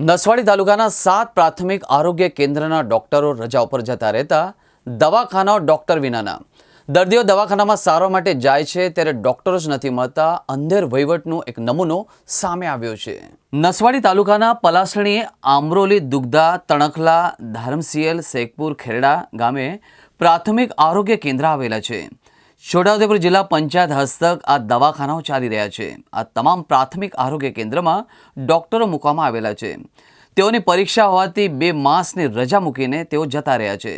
નસવાડી તાલુકાના સાત પ્રાથમિક આરોગ્ય કેન્દ્રના ડોક્ટરો રજા ઉપર જતા રહેતા દવાખાનાઓ ડોક્ટર વિનાના. દર્દીઓ દવાખાનામાં સારવાર માટે જાય છે ત્યારે ડોક્ટરો જ નથી મળતા. અંધેર વહીવટનો એક નમૂનો સામે આવ્યો છે. નસવાડી તાલુકાના પલાસણી, આમરોલી દુગ્ધા તણખલા, ધારમસિયલ, શેખપુર, ખેરડા ગામે પ્રાથમિક આરોગ્ય કેન્દ્ર આવેલા છે. છોટાઉદેપુર જિલ્લા પંચાયત હસ્તક આ દવાખાનાઓ ચાલી રહ્યા છે. આ તમામ પ્રાથમિક આરોગ્ય કેન્દ્રમાં ડોક્ટરો મૂકવામાં આવેલા છે. તેઓની પરીક્ષા હોવાથી બે માસની રજા મૂકીને તેઓ જતા રહ્યા છે.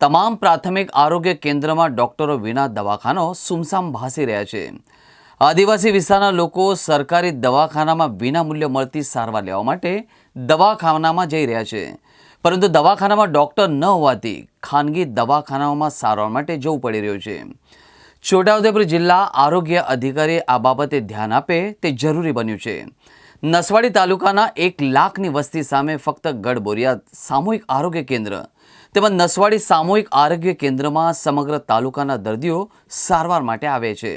તમામ પ્રાથમિક આરોગ્ય કેન્દ્રમાં ડોક્ટરો વિના દવાખાનો સુમસામ ભાસી રહ્યા છે. આદિવાસી વિસ્તારના લોકો સરકારી દવાખાનામાં વિનામૂલ્ય મળતી સારવાર લેવા માટે દવાખાનામાં જઈ રહ્યા છે. પરંતુ દવાખાનામાં ડૉક્ટર ન હોવાથી ખાનગી દવાખાનાઓમાં સારવાર માટે જવું પડી રહ્યું છે. છોટાઉદેપુર જિલ્લા આરોગ્ય અધિકારી આ બાબતે ધ્યાન આપે તે જરૂરી બન્યું છે. નસવાડી તાલુકાના એક લાખની વસ્તી સામે ફક્ત ગઢબોરિયા સામૂહિક આરોગ્ય કેન્દ્ર તેમજ નસવાડી સામૂહિક આરોગ્ય કેન્દ્રમાં સમગ્ર તાલુકાના દર્દીઓ સારવાર માટે આવે છે.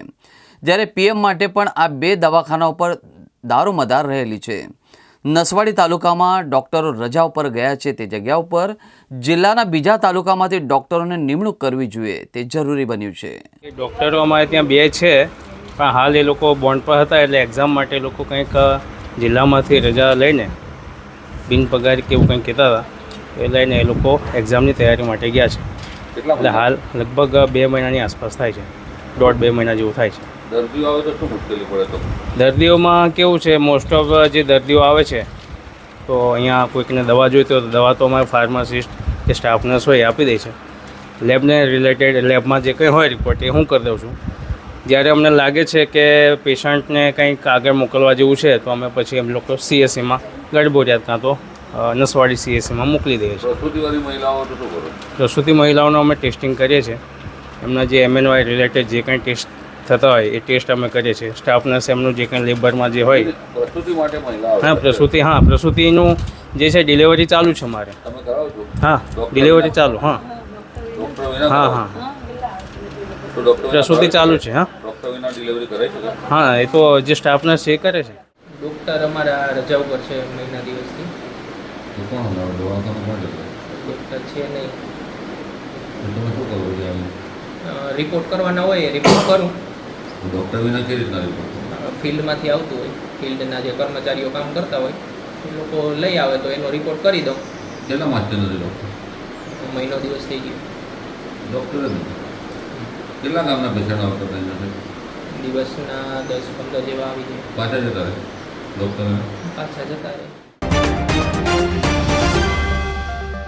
જ્યારે પીએમ માટે પણ આ બે દવાખાના ઉપર દારૂમદાર રહેલી છે. નસવાડી તાલુકામાં ડૉક્ટરો રજા ઉપર ગયા છે. તે જગ્યા ઉપર જિલ્લાના બીજા તાલુકામાંથી ડૉક્ટરોને નિમણૂક કરવી જોઈએ. તે જરૂરી બન્યું છે. ડૉક્ટરો અમારે ત્યાં બે છે. પણ હાલ એ લોકો બોન્ડ પર હતા એટલે એક્ઝામ માટે લોકો કંઈક જિલ્લામાંથી રજા લઈને બિન પગાર કે એવું કંઈક કહેતા હતા એ લઈને એ લોકો એક્ઝામની તૈયારી માટે ગયા છે. એટલે હાલ લગભગ બે મહિનાની આસપાસ થાય છે. દોઢ બે મહિના જેવું થાય છે. દર્દીઓ આવે તો શું મુશ્કેલી પડે તો? દર્દીઓમાં કેવું છે મોસ્ટ ઓફ જે દર્દીઓ આવે છે તો અહીંયા કોઈકને દવા જોઈતી હોય તો દવા તો અમારે ફાર્માસિસ્ટ કે સ્ટાફ નર્સ હોય આપી દે છે. લેબને રિલેટેડ લેબમાં જે કંઈ હોય રિપોર્ટ એ હું કરી દઉં છું. જ્યારે અમને લાગે છે કે પેશન્ટને કંઈક આગળ મોકલવા જેવું છે તો અમે પછી એમ લોકો સીએસસીમાં ગઢબોરિયાત કાં તો નસવાડી સીએસસીમાં મોકલી દઈએ છીએ. પ્રસૂતિવાળી મહિલાઓ શું કરો? પ્રસૂતિ મહિલાઓનું અમે ટેસ્ટિંગ કરીએ છીએ. એમના જે એમએનવાય રિલેટેડ જે કંઈ ટેસ્ટ થતા હોય એ ટેસ્ટ અમે કરીએ છીએ. સ્ટાફનર્સ એમનું જે કંઈ લેબરમાં જે હોય. પ્રસૂતિ માટે હા પ્રસૂતિ હા પ્રસૂતિનું જે છે ડિલિવરી ચાલુ છે મારે. હા ડિલિવરી ચાલુ હા. ડૉક્ટર હા હા. પ્રસૂતિ ચાલુ છે? હા. હા એ તો જે સ્ટાફનર્સ છે એ કરે છે. ડૉક્ટર અમારા રજા ઉપર છે મહિના દિવસથી. ડૉક્ટર છે નહીં. રિપોર્ટ કરવાના હોય રિપોર્ટ કરું. તો ડૉક્ટર વિના કેવી રીતના રિપોર્ટ ફિલ્ડમાંથી આવતું હોય ફિલ્ડના જે કર્મચારીઓ કામ કરતા હોય એ લોકો લઈ આવે તો એનો રિપોર્ટ કરી દઉં. કેટલા માસથી નથી ડૉક્ટર મહિનો દિવસ થઈ ગયો. ડૉક્ટર જ કેટલા ગામના પેશન્ટ આવતા હતા દિવસના દસ પંદર જેવા આવી જાય પાછા જતા રહે? ડૉક્ટર પાછા જતા રહે.